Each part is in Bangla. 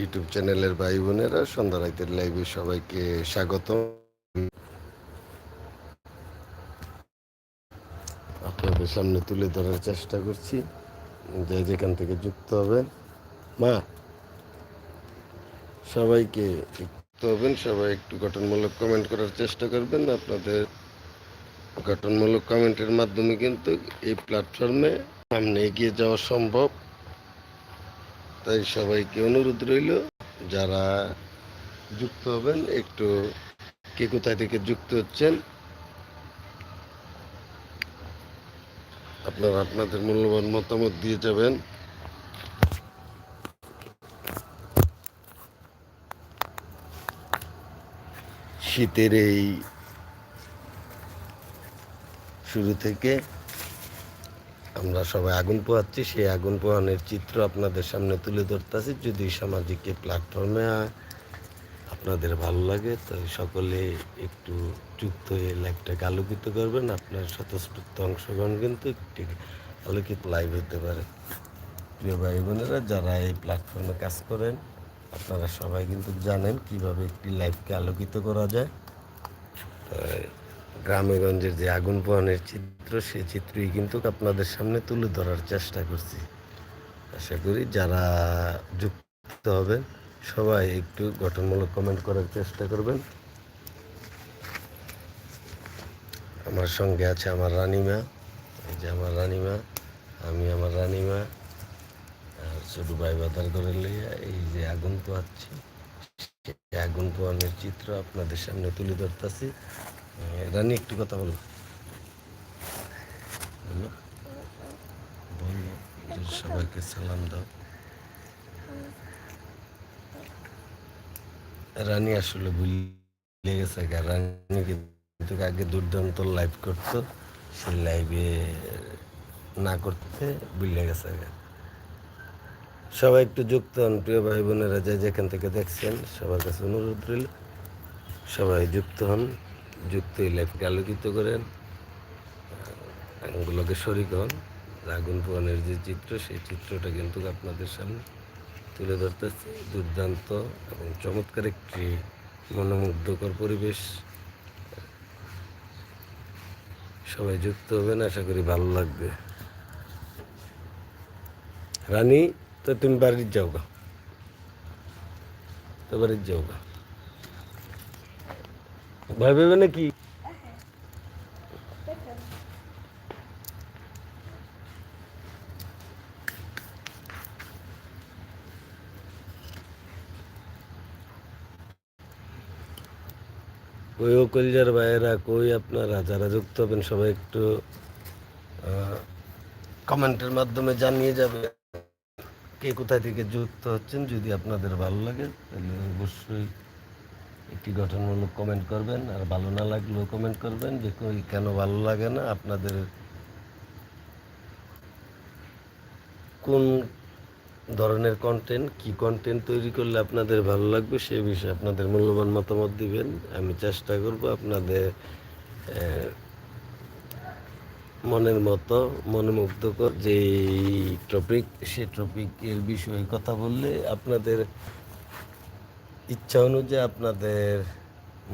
ইউটিউব চ্যানেলের ভাই বোনেরা, সন্ধ্যা রাতের লাইভে সবাইকে স্বাগত আপনাদের সামনে তুলে ধরার চেষ্টা করছি। যে যেখান থেকে যুক্ত হবেন। মা, সবাইকে যুক্ত হবেন, সবাই একটু গঠনমূলক কমেন্ট করার চেষ্টা করবেন। আপনাদের গঠনমূলক কমেন্টের মাধ্যমে কিন্তু এই প্ল্যাটফর্মে সামনে এগিয়ে যাওয়া সম্ভব। তাই সবাইকে অনুরোধ রইল, যারা যুক্ত হবেন, একটু কে কোথায় থেকে যুক্ত হচ্ছেন? আপনারা আপনাদের মূল্যবান মতামত দিয়ে যাবেন। শীতের এই শুরু থেকে আমরা সবাই আগুন পোহাচ্ছি, সেই আগুন পোহানোর চিত্র আপনাদের সামনে তুলে ধরতেছি। যদি সামাজিক প্ল্যাটফর্মে আপনাদের ভালো লাগে তো সকলে একটু যুক্ত হয়ে লাইভটাকে আলোকিত করবেন। আপনার স্বতঃস্ফূর্ত অংশগ্রহণ কিন্তু একটি আলোকিত লাইভ হতে পারে। প্রিয় ভাই বোনেরা, যারা এই প্ল্যাটফর্মে কাজ করেন, আপনারা সবাই কিন্তু জানেন কীভাবে একটি লাইভকে আলোকিত করা যায়। তো গ্রামেগঞ্জের যে আগুন পোহানের চিত্র, সেই চিত্রই কিন্তু আপনাদের সামনে তুলে ধরার চেষ্টা করছি। আশা করি যারা যুক্ত হবেন, সবাই একটু গঠনমূলক কমেন্ট করার চেষ্টা করবেন। আমার সঙ্গে আছে আমার রানিমা। এই যে আমার রানিমা, আমি আমার রানিমা। আর ছোটো ভাই বাতার ধরে লইয়া এই যে আগুন পোহাচ্ছি আগুন পোহানোর চিত্র আপনাদের সামনে তুলে ধরতেছি। রানী একটু কথা বলো বলো সবাইকে সালাম দাও রানী আসলে ভুলে গেছে। রানী কিন্তু আগে দুর্দান্ত লাইভ করতো, সেই লাইভে না করতে ভুলে গেছে। সবাই একটু যুক্ত হন, প্রিয় ভাই বোনেরা যে যেখান থেকে দেখছেন, সবার কাছে অনুরোধ রইল, সবাই যুক্ত হন যুক্ত এই লাইফকে আলোকিত করেন। আগুনগুলোকে শরিক হন। আগুন পোহানের যে চিত্র, সেই চিত্রটা কিন্তু আপনাদের সামনে তুলে ধরতেছে। দুর্দান্ত এবং চমৎকার একটি মনোমুগ্ধকর পরিবেশ। সবাই যুক্ত হবেন, আশা করি ভালো লাগবে। রানী, তো তুমি বাড়ির যাও গা। তো বাড়ির যাও গা। ভয় নাকি? কই ও কলজার ভাইয়েরা কই আপনারা? যারা যুক্ত হবেন, সবাই একটু কমেন্টের মাধ্যমে জানিয়ে যাবে কে কোথায় থেকে যুক্ত হচ্ছেন। যদি আপনাদের ভালো লাগে, তাহলে অবশ্যই একটি গঠনমূলক কমেন্ট করবেন, আর ভালো না লাগলেও কমেন্ট করবেন, যে কেন ভালো লাগে না, আপনাদের কোন ধরনের কন্টেন্ট কি কন্টেন্ট তৈরি করলে আপনাদের ভালো লাগবে, সে বিষয়ে আপনাদের মূল্যবান মতামত দিবেন। আমি চেষ্টা করব আপনাদের মনের মতো মনে মনোমুগ্ধকর যে টপিক সে টপিকের বিষয়ে কথা বললে আপনাদের ইচ্ছা অনুযায়ী আপনাদের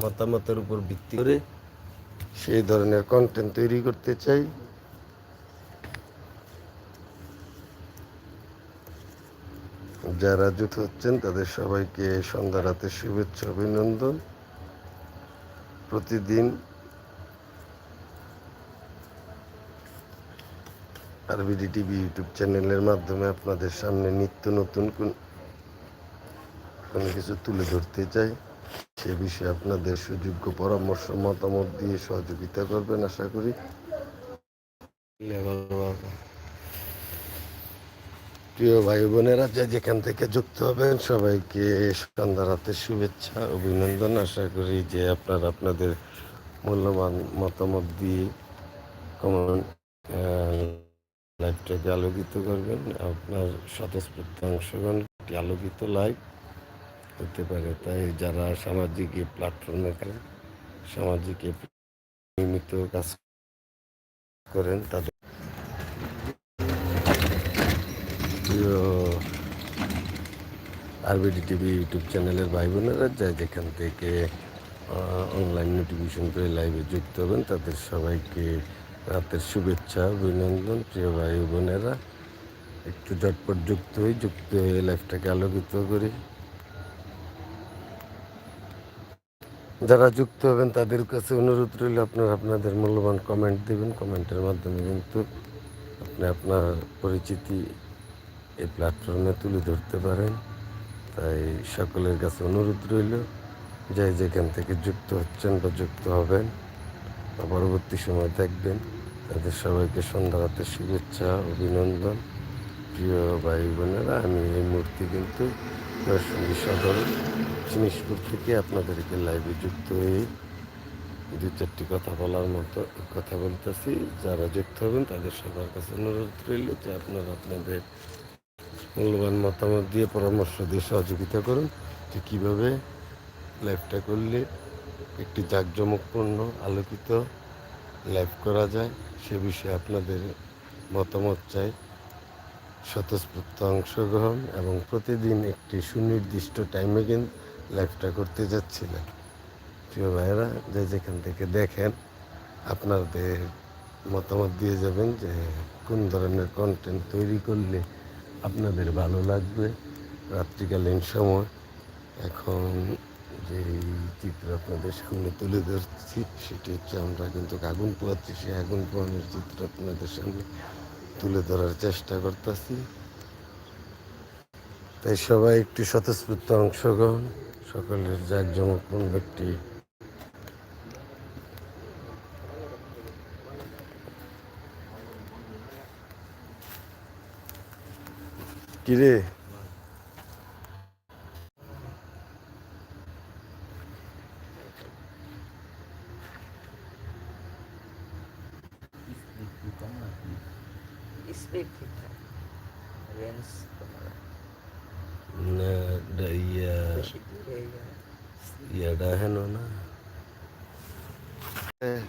মতামতের উপর ভিত্তি করে সেই ধরনের কন্টেন্ট তৈরি করতে চাই। যারা যুক্ত হচ্ছেন, তাদের সবাইকে সন্ধ্যা রাতে শুভেচ্ছা, অভিনন্দন। প্রতিদিন আরবিডি টিভি ইউটিউব চ্যানেলের মাধ্যমে আপনাদের সামনে নিত্য নতুন কোন- কোনো কিছু তুলে ধরতে চাই। সে বিষয়ে আপনাদের সুযোগ্য পরামর্শ, মতামত দিয়ে সহযোগিতা করবেন আশা করি। প্রিয় ভাই বোনেরা, যে যেখান থেকে যুক্ত হবেন, সবাইকে সন্ধ্যা রাতের শুভেচ্ছা, অভিনন্দন। আশা করি যে আপনারা আপনাদের মূল্যবান মতামত দিয়ে কমন লাইভটাকে আলোকিত করবেন। আপনার স্বতঃস্ফূর্ত অংশগ্রহণ আলোকিত লাইভ। হতে পারে। তাই যারা সামাজিক এই প্ল্যাটফর্মে সামাজিক নিয়মিত কাজ করেন, তাদের আরবিডি টিভি ইউটিউব চ্যানেলের ভাই বোনেরা যায় যেখান থেকে অনলাইন নোটিফিকেশন করে লাইভে যুক্ত হবেন। তাদের সবাইকে রাতের শুভেচ্ছা, অভিনন্দন, প্রিয় ভাই বোনেরা। একটু ঝটপট যুক্ত হই, যুক্ত হয়ে লাইফটাকে আলোকিত করি। যারা যুক্ত হবেন, তাদের কাছে অনুরোধ রইল, আপনারা আপনাদের মূল্যবান কমেন্ট দেবেন। কমেন্টের মাধ্যমে কিন্তু আপনি আপনার পরিচিতি এই প্ল্যাটফর্মে তুলে ধরতে পারেন। তাই সকলের কাছে অনুরোধ রইল, যে যেখান থেকে যুক্ত হচ্ছেন বা যুক্ত হবেন, বা পরবর্তী সময় দেখবেন, তাদের সবাইকে সন্ধ্যা রাতের শুভেচ্ছা, অভিনন্দন। প্রিয় ভাই বোনেরা, আমি এই মূর্তি কিন্তু জিনিসপুর থেকে আপনাদেরকে লাইভে যুক্ত হয়ে দু চারটি কথা বলার মতো কথা বলতেছি। যারা যুক্ত হবেন, তাদের সবার কাছে অনুরোধ রইল যে আপনারা আপনাদের মূল্যবান মতামত দিয়ে পরামর্শ দিয়ে সহযোগিতা করুন যে কীভাবে লাইভটা করলে একটি জাঁকজমকপূর্ণ, আলোকিত লাইভ করা যায়, সে বিষয়ে আপনাদের মতামত চাই। স্বতঃস্ফূর্ত অংশগ্রহণ এবং প্রতিদিন একটি সুনির্দিষ্ট টাইমে কিন্তু লাইভটা করতে যাচ্ছিলেন। প্রিয় ভাইয়েরা, যে যেখান থেকে দেখেন, আপনাদের মতামত দিয়ে যাবেন যে কোন ধরনের কন্টেন্ট তৈরি করলে আপনাদের ভালো লাগবে। রাত্রিকালীন সময় এখন যে চিত্র আপনাদের সামনে তুলে ধরছি, সেটি হচ্ছে আমরা কিন্তু আগুন পোয়াচ্ছি সেই আগুন পোয়ানোর চিত্র আপনাদের সামনে তুলে ধরার চেষ্টা করতেছি। তাই সবাই একটি স্বতঃস্ফূর্ত অংশগ্রহণ। সকলের জাঁকজমকপূর্ণ একটি কিরে listrik Rens Nah, daya. Ya, dahan mana Eh